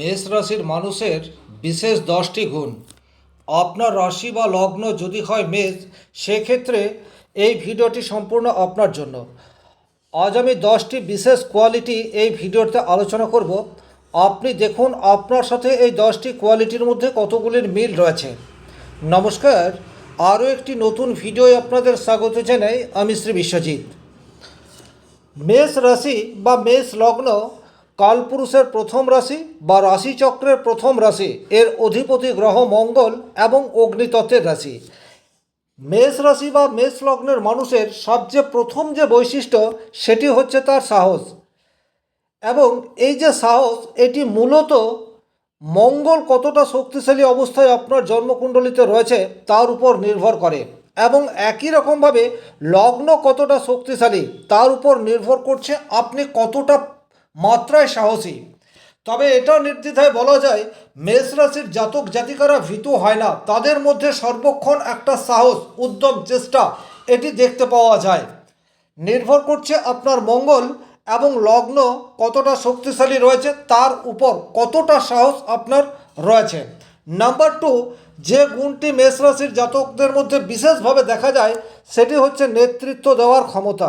মেষ রাশির মানুষের বিশেষ দশটি গুণ। আপনার রাশি বা লগ্ন যদি হয় মেষ, সেক্ষেত্রে এই ভিডিওটি সম্পূর্ণ আপনার জন্য। আজ আমি দশটি বিশেষ কোয়ালিটি এই ভিডিওতে আলোচনা করব। আপনি দেখুন আপনার সাথে এই দশটি কোয়ালিটির মধ্যে কতগুলির মিল রয়েছে। নমস্কার, আরও একটি নতুন ভিডিওয় আপনাদের স্বাগত জানাই, আমি শ্রী বিশ্বজিৎ। মেষ রাশি বা মেষ লগ্ন কালপুরুষের প্রথম রাশি বা রাশিচক্রের প্রথম রাশি, এর অধিপতি গ্রহ মঙ্গল এবং অগ্নিতত্ত্বের রাশি। মেষ রাশি বা মেষ লগ্নের মানুষের সবচেয়ে প্রথম যে বৈশিষ্ট্য, সেটি হচ্ছে তার সাহস। এবং এই যে সাহস, এটি মূলত মঙ্গল কতটা শক্তিশালী অবস্থায় আপনার জন্মকুণ্ডলিতে রয়েছে, তার উপর নির্ভর করে। এবং একই রকমভাবে লগ্ন কতটা শক্তিশালী, তার উপর নির্ভর করছে আপনি কতটা মাত্রায় সাহসী। তবে এটা নির্দ্বিধায় বলা যায়, মেষ রাশির জাতক জাতিকারা ভীতু হয় না। তাদের মধ্যে সর্বক্ষণ একটা সাহস, উদ্যম, চেষ্টা, এটি দেখতে পাওয়া যায়। নির্ভর করছে আপনার মঙ্গল এবং লগ্ন কতটা শক্তিশালী রয়েছে, তার উপর কতটা সাহস আপনার রয়েছে। নাম্বার টু, যে গুণটি মেষ রাশির জাতকদের মধ্যে বিশেষভাবে দেখা যায়, সেটি হচ্ছে নেতৃত্ব দেওয়ার ক্ষমতা।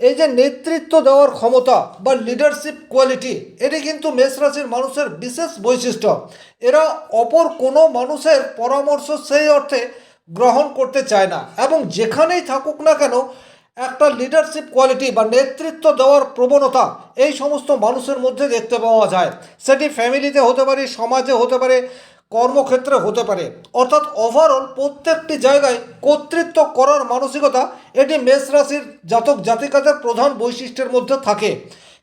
এই যে নেতৃত্ব দেওয়ার ক্ষমতা বা লিডারশিপ কোয়ালিটি এটি কিন্তু মেষ রাশির মানুষের বিশেষ বৈশিষ্ট্য। এরা অপর কোনো মানুষের পরামর্শ সেই অর্থে গ্রহণ করতে চায় না এবং যেখানেই থাকুক না কেন, একটা লিডারশিপ কোয়ালিটি বা নেতৃত্ব দেওয়ার প্রবণতা এই সমস্ত মানুষের মধ্যে দেখতে পাওয়া যায়। সেটি ফ্যামিলিতে হতে পারে, সমাজে হতে পারে কর্মক্ষেত্রে হতে পারে। অর্থাৎ ওভারঅল প্রত্যেকটি জায়গায় কর্তৃত্ব করার মানসিকতা এটি মেষ রাশির জাতক জাতিকাদের প্রধান বৈশিষ্ট্যের মধ্যে থাকে।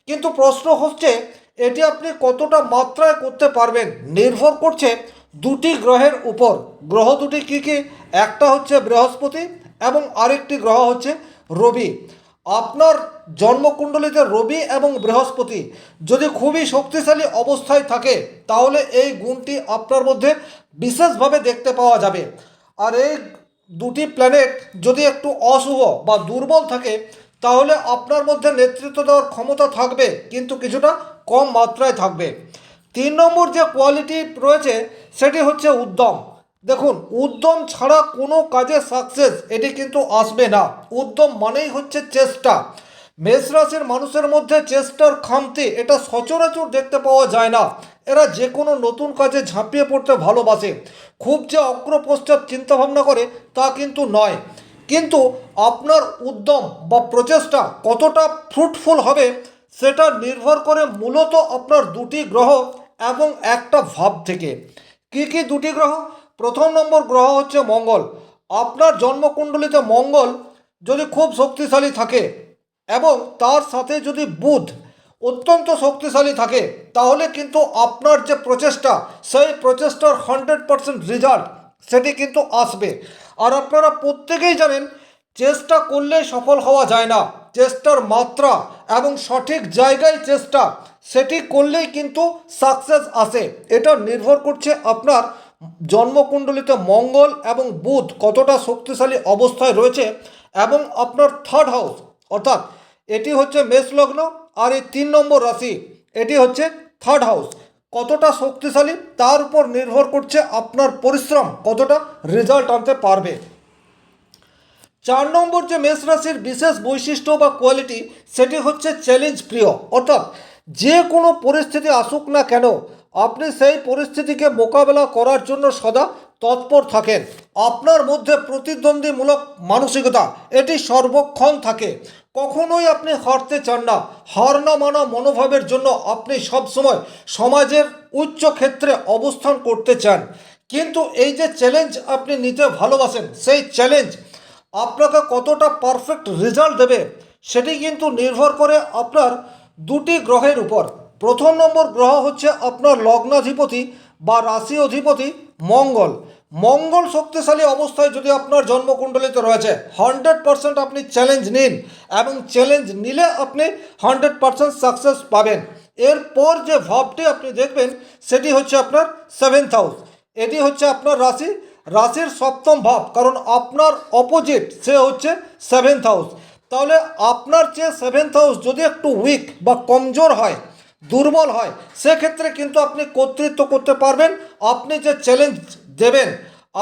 কিন্তু প্রশ্ন হচ্ছে, এটি আপনি কতটা মাত্রায় করতে পারবেন? নির্ভর করছে দুটি গ্রহের উপর। গ্রহ দুটি কী কী? একটা হচ্ছে বৃহস্পতি এবং আরেকটি গ্রহ হচ্ছে রবি। আপনার জন্মকুণ্ডলিতে রবি এবং বৃহস্পতি যদি খুবই শক্তিশালী অবস্থায় থাকে, তাহলে এই গুণটি আপনার মধ্যে বিশেষভাবে দেখতে পাওয়া যাবে। আর এই দুটি প্ল্যানেট যদি একটু অশুভ বা দুর্বল থাকে, তাহলে আপনার মধ্যে নেতৃত্ব দেওয়ার ক্ষমতা থাকবে, কিন্তু কিছুটা কম মাত্রায় থাকবে। তিন নম্বর যে কোয়ালিটি রয়েছে, সেটি হচ্ছে উদ্যম। দেখুন, উদ্যম ছাড়া কোনো কাজে সাকসেস এটি কিন্তু আসবে না। উদ্যম মানেই হচ্ছে চেষ্টা। মেষ রাশির মানুষের মধ্যে চেষ্টার খামতি, এটা সচরাচর দেখতে পাওয়া যায় না। এরা যে কোনো নতুন কাজে ঝাঁপিয়ে পড়তে ভালোবাসে। খুব যে অগ্রপশ্চাৎ চিন্তাভাবনা করে, তা কিন্তু নয়। কিন্তু আপনার উদ্যম বা প্রচেষ্টা কতটা ফ্রুটফুল হবে, সেটা নির্ভর করে মূলত আপনার দুটি গ্রহ এবং একটা ভাব থেকে। কি কি দুটি গ্রহ? প্রথম নম্বর গ্রহ হচ্ছে মঙ্গল। আপনার জন্মকুণ্ডলিতে মঙ্গল যদি খুব শক্তিশালী থাকে এবং তার সাথে যদি বুধ অত্যন্ত শক্তিশালী থাকে, তাহলে কিন্তু আপনার যে প্রচেষ্টা, সেই প্রচেষ্টার হান্ড্রেড পারসেন্ট রেজাল্ট সেটি কিন্তু আসবে। আর আপনারা প্রত্যেকেই জানেন, চেষ্টা করলেই সফল হওয়া যায় না। চেষ্টার মাত্রা এবং সঠিক জায়গায় চেষ্টা, সেটি করলেই কিন্তু সাকসেস আসে। এটা নির্ভর করছে আপনার জন্মকুণ্ডলিতে মঙ্গল এবং বুধ কতটা শক্তিশালী অবস্থায় রয়েছে এবং আপনার থার্ড হাউস অর্থাৎ এটি হচ্ছে মেষ লগ্ন আর এই তিন নম্বর রাশি, এটি হচ্ছে থার্ড হাউস কতটা শক্তিশালী? তার উপর নির্ভর করছে আপনার পরিশ্রম, কতটা রেজাল্ট আনতে পারবে। চার নম্বর যে মেষ রাশির বিশেষ বৈশিষ্ট্য বা কোয়ালিটি সেটি হচ্ছে চ্যালেঞ্জ প্রিয়। অর্থাৎ যে কোনো পরিস্থিতি আসুক না কেন, আপনি সেই পরিস্থিতিকে মোকাবেলা করার জন্য সদা তৎপর থাকেন। আপনার মধ্যে প্রতিদ্বন্দ্বীমূলক মানসিকতা, এটি সর্বক্ষণ থাকে। কখনোই আপনি হারতে চান না। হার না মানা মনোভাবের জন্য আপনি সবসময় সমাজের উচ্চ ক্ষেত্রে অবস্থান করতে চান। কিন্তু এই যে চ্যালেঞ্জ আপনি নিতে ভালোবাসেন, সেই চ্যালেঞ্জ আপনাকে কতটা পারফেক্ট রেজাল্ট দেবে, সেটি কিন্তু নির্ভর করে আপনার দুটি গ্রহের উপর। প্রথম নম্বর গ্রহ হচ্ছে আপনার লগ্নাধিপতি বা রাশি অধিপতি মঙ্গল। মঙ্গল শক্তিশালী অবস্থায় যদি আপনার জন্মকুণ্ডলিতে রয়েছে হান্ড্রেড পারসেন্ট আপনি চ্যালেঞ্জ নিন এবং চ্যালেঞ্জ নিলে আপনি হান্ড্রেড পারসেন্ট সাকসেস পাবেন। এরপর যে ভাবটি আপনি দেখবেন, সেটি হচ্ছে আপনার সেভেন্থ হাউস এটি হচ্ছে আপনার রাশি। রাশির সপ্তম ভাব, কারণ আপনার অপোজিট সে হচ্ছে সেভেন্থ হাউস তাহলে আপনার চেয়ে সেভেন্থ হাউস যদি একটু উইক বা কমজোর হয়, দুর্বল হয়, সেক্ষেত্রে কিন্তু আপনি কর্তৃত্ব করতে পারবেন। আপনি যে চ্যালেঞ্জ দেবেন,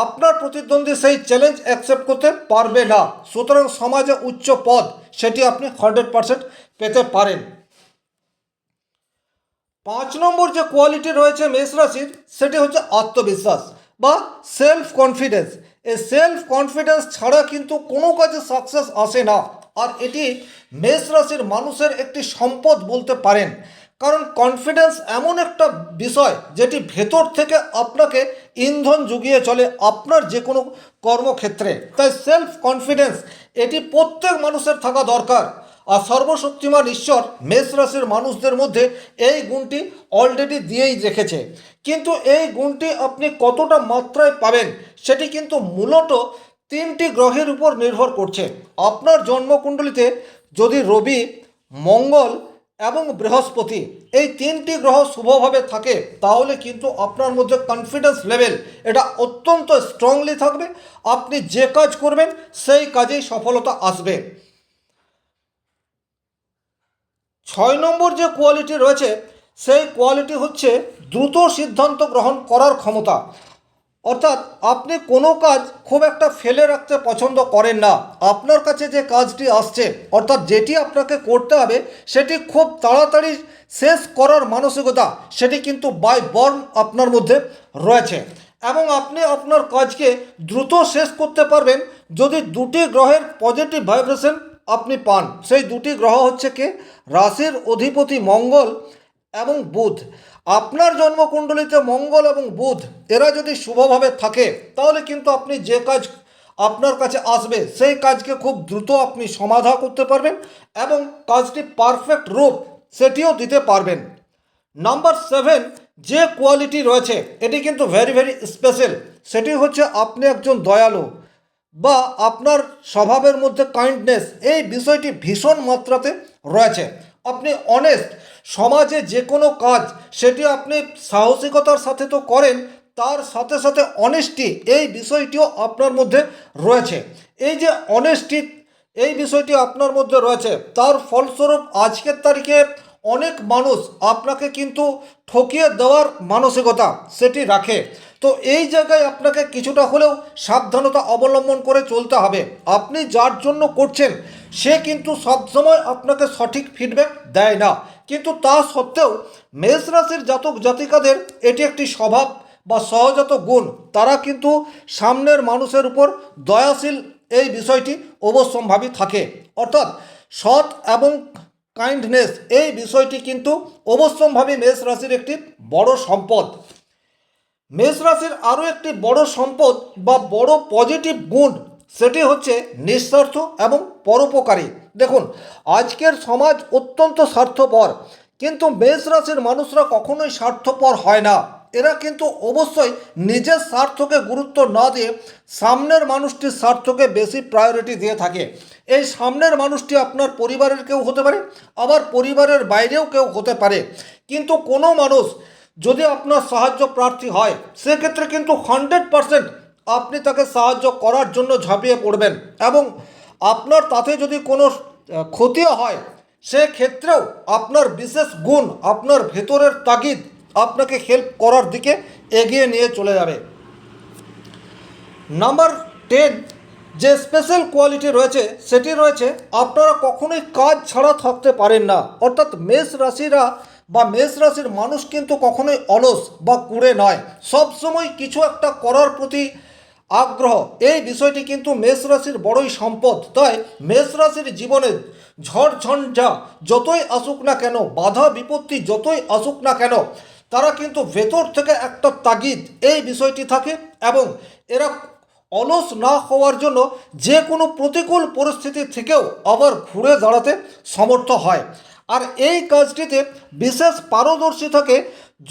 আপনার প্রতিদ্বন্দ্বী সেই চ্যালেঞ্জ অ্যাকসেপ্ট করতে পারবে না। সুতরাং সমাজে উচ্চ পদ, সেটি আপনি হান্ড্রেড পারসেন্ট পেতে পারেন। পাঁচ নম্বর যে কোয়ালিটি রয়েছে মেষ রাশির, সেটি হচ্ছে আত্মবিশ্বাস বা সেলফ কনফিডেন্স এই সেলফ কনফিডেন্স ছাড়া কিন্তু কোনো কাজে সাকসেস আসে না। আর এটি মেষ রাশির মানুষের একটি সম্পদ বলতে পারেন। কারণ কনফিডেন্স এমন একটা বিষয় যেটি ভেতর থেকে আপনাকে ইন্ধন জুগিয়ে চলে আপনার যে কোনো কর্মক্ষেত্রে। তাই সেলফ কনফিডেন্স এটি প্রত্যেক মানুষের থাকা দরকার। আর সর্বশক্তিমান ঈশ্বর মেষ রাশির মানুষদের মধ্যে এই গুণটি অলরেডি দিয়েই রেখেছে। কিন্তু এই গুণটি আপনি কতটা মাত্রায় পাবেন, সেটি কিন্তু মূলত তিনটি গ্রহের উপর নির্ভর করছে। আপনার জন্মকুণ্ডলিতে যদি রবি, মঙ্গল এবং বৃহস্পতি, এই তিনটি গ্রহ শুভভাবে থাকে, তাহলে কিন্তু আপনার মধ্যে কনফিডেন্স লেভেল এটা অত্যন্ত স্ট্রংলি থাকবে। আপনি যে কাজ করবেন, সেই কাজেই সফলতা আসবে। ছয় নম্বর যে কোয়ালিটি রয়েছে, সেই কোয়ালিটি হচ্ছে দ্রুত সিদ্ধান্ত গ্রহণ করার ক্ষমতা। অর্থাৎ আপনি কোনো কাজ খুব একটা ফেলে রাখতে পছন্দ করেন না। আপনার কাছে যে কাজটি আসছে, অর্থাৎ যেটি আপনাকে করতে হবে, সেটি খুব তাড়াতাড়ি শেষ করার মানসিকতা, সেটি কিন্তু বাই বর্ন আপনার মধ্যে রয়েছে। এবং আপনি আপনার কাজকে দ্রুত শেষ করতে পারবেন যদি দুটি গ্রহের পজিটিভ ভাইব্রেশন আপনি পান। সেই দুটি গ্রহ হচ্ছে কে? রাশির অধিপতি মঙ্গল এবং বুধ। আপনার জন্মকুণ্ডলিতে মঙ্গল এবং বুধ, এরা যদি শুভভাবে থাকে, তাহলে কিন্তু আপনি যে কাজ আপনার কাছে আসবে, সেই কাজকে খুব দ্রুত আপনি সমাধা করতে পারবেন এবং কাজটি পারফেক্ট রূপ সেটিও দিতে পারবেন। নাম্বার সেভেন যে কোয়ালিটি রয়েছে, এটি কিন্তু ভেরি ভেরি স্পেশাল সেটি হচ্ছে আপনি একজন দয়ালু। বা আপনার স্বভাবের মধ্যে কাইন্ডনেস এই বিষয়টি ভীষণ মাত্রাতে রয়েছে। আপনি অনেস্ট সমাজে যে কোনো কাজ, সেটি আপনি সাহসিকতার সাথে তো করেন, তার সাথে সাথে অনেস্টি এই বিষয়টিও আপনার মধ্যে রয়েছে। এই যে অনেস্টি এই বিষয়টি আপনার মধ্যে রয়েছে, তার ফলস্বরূপ আজকের তারিখে অনেক মানুষ আপনাকে কিন্তু ঠকিয়ে দেওয়ার মানসিকতা সেটি রাখে। তো এই জায়গায় আপনাকে কিছুটা হলেও সাবধানতা অবলম্বন করে চলতে হবে। আপনি যার জন্য করছেন, সে কিন্তু সবসময় আপনাকে সঠিক ফিডব্যাক দেয় না। কিন্তু তা সত্ত্বেও মেষ রাশির জাতক জাতিকাদের এটি একটি স্বভাব বা সহজাত গুণ। তারা কিন্তু সামনের মানুষের উপর দয়াশীল এই বিষয়টি অবশ্যম্ভাবী থাকে। অর্থাৎ সৎ এবং কাইন্ডনেস এই বিষয়টি কিন্তু অবশ্যমভাবে মেষ রাশির একটি বড় সম্পদ। মেষ রাশির আরও একটি বড় সম্পদ বা বড় পজিটিভ গুণ, সেটি হচ্ছে নিঃস্বার্থ এবং পরোপকারী। দেখুন, আজকের সমাজ অত্যন্ত স্বার্থপর, কিন্তু মেষ রাশির মানুষরা কখনোই স্বার্থপর হয় না। এরা কিন্তু অবশ্যই নিজের স্বার্থকে গুরুত্ব না দিয়ে সামনের মানুষটির স্বার্থকে বেশি প্রায়োরিটি দিয়ে থাকে। এই সামনের মানুষটি আপনার পরিবারের কেউ হতে পারে, আবার পরিবারের বাইরেও কেউ হতে পারে। কিন্তু কোনো মানুষ যদি আপনার সাহায্য প্রার্থী হয়, সেক্ষেত্রে কিন্তু হান্ড্রেড পারসেন্ট আপনি তাকে সাহায্য করার জন্য ঝাঁপিয়ে পড়বেন এবং আপনার তাতে যদি কোনো ক্ষতিও হয়, সেক্ষেত্রেও আপনার বিশেষ গুণ, আপনার ভেতরের তাগিদ আপনাকে হেল্প করার দিকে এগিয়ে নিয়ে চলে যাবে। নাম্বার টেন যে স্পেশাল কোয়ালিটি রয়েছে, সেটি রয়েছে আপনারা কখনোই কাজ ছাড়া থাকতে পারেন না। অর্থাৎ মেষ রাশিরা বা মেষ রাশির মানুষ কিন্তু কখনোই অলস বা কুড়ে নয়। সবসময় কিছু একটা করার প্রতি আগ্রহ। এই বিষয়টি কিন্তু মেষ রাশির বড়ই সম্পদ। তাই মেষ রাশির জীবনে ঝড় ঝঞ্ঝা যতই আসুক না কেন, বাধা বিপত্তি যতই আসুক না কেন, তারা কিন্তু ভেতর থেকে একটা তাগিদ। এই বিষয়টি থাকে এবং এরা অলস না হওয়ার জন্য যে কোনো প্রতিকূল পরিস্থিতি থেকেও আবার ঘুরে দাঁড়াতে সমর্থ হয়। আর এই কাজটিতে বিশেষ পারদর্শী থাকে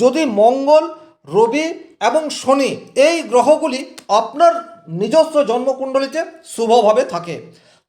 যদি মঙ্গল, রবি এবং শনি এই গ্রহগুলি আপনার নিজস্ব জন্মকুণ্ডলিতে শুভভাবে থাকে।